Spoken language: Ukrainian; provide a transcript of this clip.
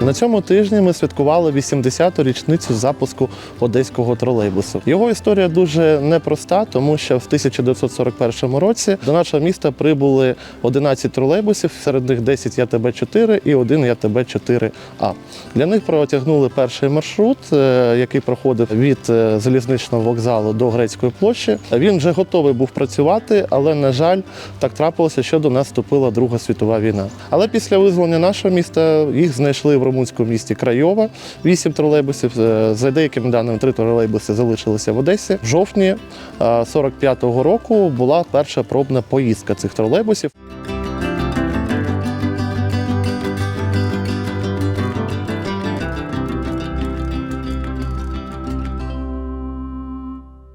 На цьому тижні ми святкували 80-ту річницю запуску одеського тролейбусу. Його історія дуже непроста, тому що в 1941 році до нашого міста прибули 11 тролейбусів, серед них 10 ЯТБ-4 і один ЯТБ-4А. Для них протягнули перший маршрут, е, який проходив від е, залізничного вокзалу до Грецької площі. Він вже готовий був працювати, але на жаль, так трапилося, що до нас вступила Друга світова війна. Але після визволення нашого міста їх знайшли в румунському місті Крайова. Вісім тролейбусів. Е, За деякими даними, три тролейбуси залишилися в Одесі. В жовтні е, 45-го року була перша пробна поїздка цих тролейбусів.